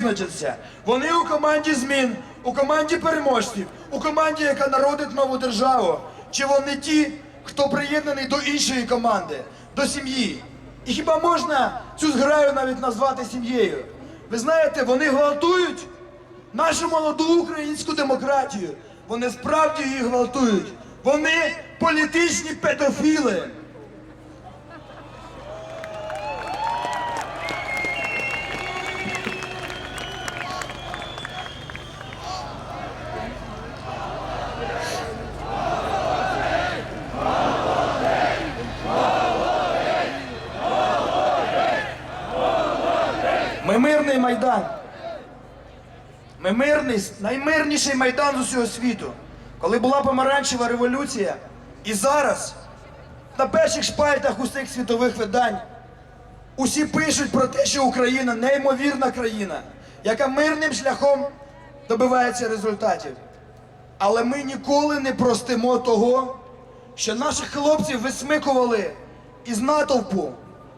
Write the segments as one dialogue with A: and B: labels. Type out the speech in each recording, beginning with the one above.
A: визначитися. Вони у команді змін, у команді переможців, у команді, яка народить нову державу. Чи вони ті, хто приєднаний до іншої команди, до сім'ї? І хіба можна цю зграю навіть назвати сім'єю? Ви знаєте, вони гвалтують нашу молоду українську демократію. Вони справді її гвалтують. Вони політичні педофіли. Ми мирний майдан. Ми мирний, наймирніший майдан з усього світу. Коли була помаранчева революція, і зараз на перших шпальтах усіх світових видань усі пишуть про те, що Україна неймовірна країна, яка мирним шляхом добивається результатів. Але ми ніколи не простимо того, що наших хлопців висмикували із натовпу,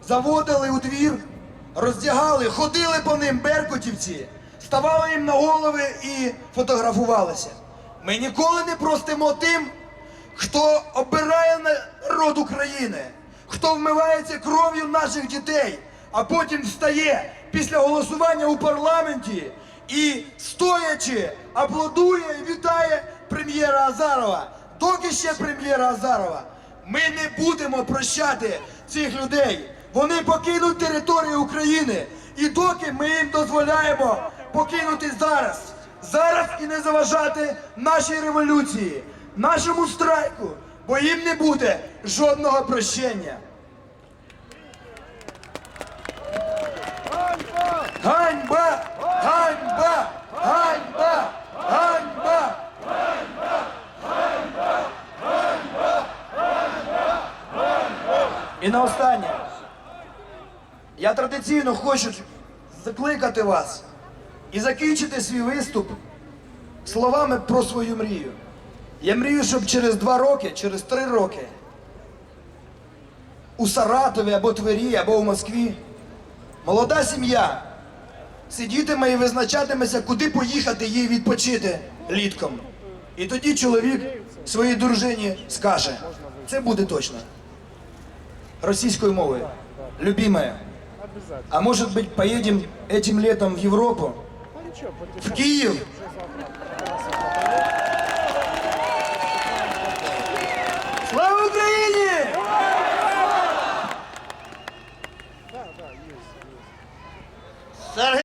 A: заводили у двір, роздягали, ходили по ним беркутівці, ставали їм на голови і фотографувалися. Ми ніколи не простимо тим, хто обирає народ України, хто вмивається кров'ю наших дітей, а потім встає після голосування у парламенті і стоячи аплодує і вітає прем'єра Азарова. Доки ще прем'єра Азарова. Ми не будемо прощати цих людей. Вони покинуть територію України. І доки ми їм дозволяємо покинути зараз, зараз і не заважати нашій революції, нашому страйку, бо їм не буде жодного прощення. Ганьба! Ганьба! Ганьба! Ганьба! І на останнє. Я традиційно хочу закликати вас і закінчити свій виступ словами про свою мрію. Я мрію, щоб через два роки, через три роки у Саратові або Твері, або в Москві молода сім'я сидітиме і визначатиметься, куди поїхати їй відпочити літком. І тоді чоловік своїй дружині скаже, це буде точно. Российскую мовою. Любимая, а может быть поедем этим летом в Европу? В Киев?